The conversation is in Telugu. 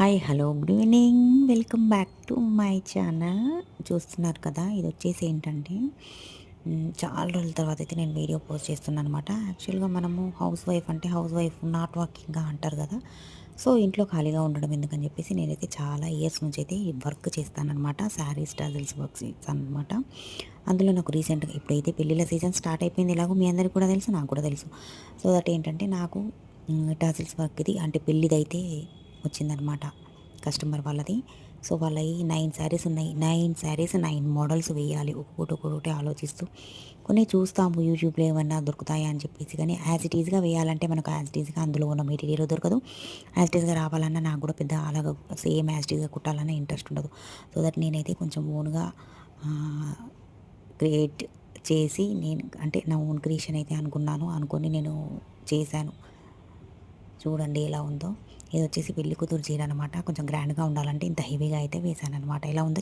Hi hello good evening. Welcome back to my channel. చూస్తున్నారు కదా ఇది వచ్చేసి ఏంటంటే చాలా రోజుల తర్వాత అయితే నేను వీడియో పోస్ట్ చేస్తున్నాను అనమాట యాక్చువల్గా మనము హౌస్ వైఫ్ అంటే హౌస్ వైఫ్ నాట్ వర్కింగ్గా అంటారు కదా. సో ఇంట్లో ఖాళీగా ఉండడం ఎందుకని చెప్పేసి నేనైతే చాలా ఇయర్స్ నుంచి అయితే వర్క్ చేస్తానన్నమాట శారీస్ టజల్స్ వర్క్ చేస్తాను అనమాట అందులో నాకు రీసెంట్గా ఇప్పుడైతే పెళ్ళిళ్ళ సీజన్ స్టార్ట్ అయిపోయింది ఇలాగో మీ అందరికీ కూడా తెలుసు నాకు కూడా తెలుసు. సో దట్ ఏంటంటే నాకు టజల్స్ వర్క్ ఇది అంటే పెళ్ళిదైతే వచ్చిందనమాట కస్టమర్ వాళ్ళది. సో వాళ్ళవి నైన్ శారీస్ ఉన్నాయి. నైన్ శారీస్ నైన్ మోడల్స్ వేయాలి. ఒక్కొక్కటి ఒక్కొక్కటి ఆలోచిస్తూ. కొన్ని చూస్తాము. యూట్యూబ్లో ఏమన్నా దొరుకుతాయా అని చెప్పేసి. కానీ యాజ్ ఇట్ ఈజ్గా వేయాలంటే మనకు యాజ్ ఇట్ ఈజ్గా అందులో ఉన్న మెటీరియల్ దొరకదు. యాజ్ ఇట్ ఈజ్గా రావాలన్నా నాకు కూడా పెద్ద అలాగ సేమ్ యాజ్ ఇట్ ఈజ్గా కుట్టాలన్న ఇంట్రెస్ట్ ఉండదు. సో దట్ నేనైతే కొంచెం ఓన్గా క్రియేట్ చేసి నేను అంటే నా ఓన్ క్రియేషన్ అయితే అనుకున్నాను. అనుకొని నేను చేశాను. చూడండి ఎలా ఉందో. ఇది వచ్చేసి పెళ్ళి కూతురు చీర అనమాట కొంచెం గ్రాండ్గా ఉండాలంటే ఇంత హెవీగా అయితే వేసాను అనమాట ఎలా ఉందో